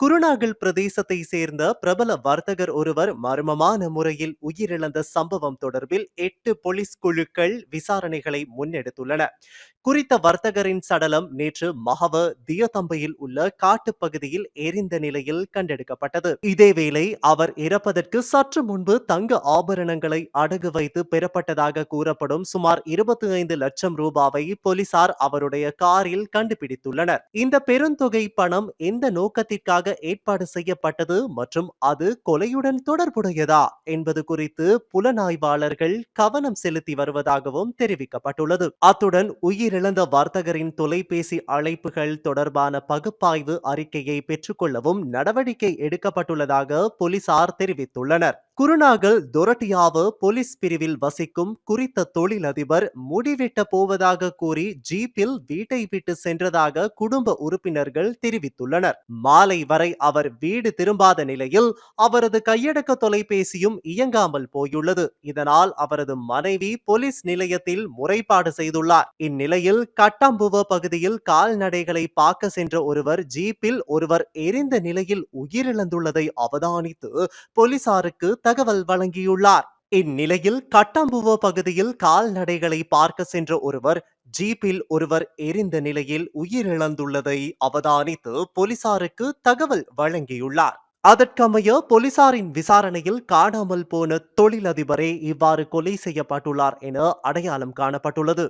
குருநாகல் பிரதேசத்தை சேர்ந்த பிரபல வர்த்தகர் ஒருவர் மர்மமான முறையில் உயிரிழந்த சம்பவம் தொடர்பில் எட்டு போலீஸ் குழுக்கள் விசாரணைகளை முன்னெடுத்துள்ளன. குறித்த வர்த்தகரின் சடலம் நேற்று மகவ தியதம்பையில் உள்ள காட்டுப்பகுதியில் எரிந்த நிலையில் கண்டெடுக்கப்பட்டது. இதேவேளை அவர் இறப்பதற்கு சற்று முன்பு தங்க ஆபரணங்களை அடகு வைத்து பெறப்பட்டதாக கூறப்படும் சுமார் இருபத்தி ஐந்து லட்சம் ரூபாவை போலீசார் அவருடைய காரில் கண்டுபிடித்துள்ளனர். இந்த பெருந்தொகை பணம் எந்த நோக்கத்திற்காக ஏற்பாடு செய்யப்பட்டது மற்றும் அது கொலையுடன் தொடர்புடையதா என்பது குறித்து புலனாய்வாளர்கள் கவனம் செலுத்தி வருவதாகவும் தெரிவிக்கப்பட்டுள்ளது. அத்துடன் உயிரிழந்த வர்த்தகரின் தொலைபேசி அழைப்புகள் தொடர்பான பகுப்பாய்வு அறிக்கையை பெற்றுக்கொள்ளவும் நடவடிக்கை எடுக்கப்பட்டுள்ளதாக போலீசார் தெரிவித்துள்ளனர். குருநாகல் தொரட்டியாவு போலீஸ் பிரிவில் வசிக்கும் குறித்த தொழிலதிபர் முடிவெட்ட போவதாக கூறி ஜீப்பில் வீட்டை விட்டு சென்றதாக குடும்ப உறுப்பினர்கள் தெரிவித்துள்ளனர். மாலை வரை அவர் வீடு திரும்பாத நிலையில் அவரது கையடக்க தொலைபேசியும் இயங்காமல் போயுள்ளது. இதனால் அவரது மனைவி போலீஸ் நிலையத்தில் முறைப்பாடு செய்துள்ளார். இந்நிலையில் கட்டாம்புவ பகுதியில் கால்நடைகளை பார்க்க சென்ற ஒருவர் ஜீப்பில் ஒருவர் எரிந்த நிலையில் உயிரிழந்துள்ளதை அவதானித்து போலீசாருக்கு தகவல் வழங்கியுள்ளார். இந்நிலையில் கட்டாம்புவ பகுதியில் கால்நடைகளை பார்க்க சென்ற ஒருவர் ஜீப்பில் ஒருவர் எரிந்த நிலையில் உயிரிழந்துள்ளதை அவதானித்து போலீசாருக்கு தகவல் வழங்கியுள்ளார். அதற்கமைய போலீசாரின் விசாரணையில் காணாமல் போன தொழிலதிபரே இவ்வாறு கொலை செய்யப்பட்டுள்ளார் என அடையாளம் காணப்பட்டுள்ளது.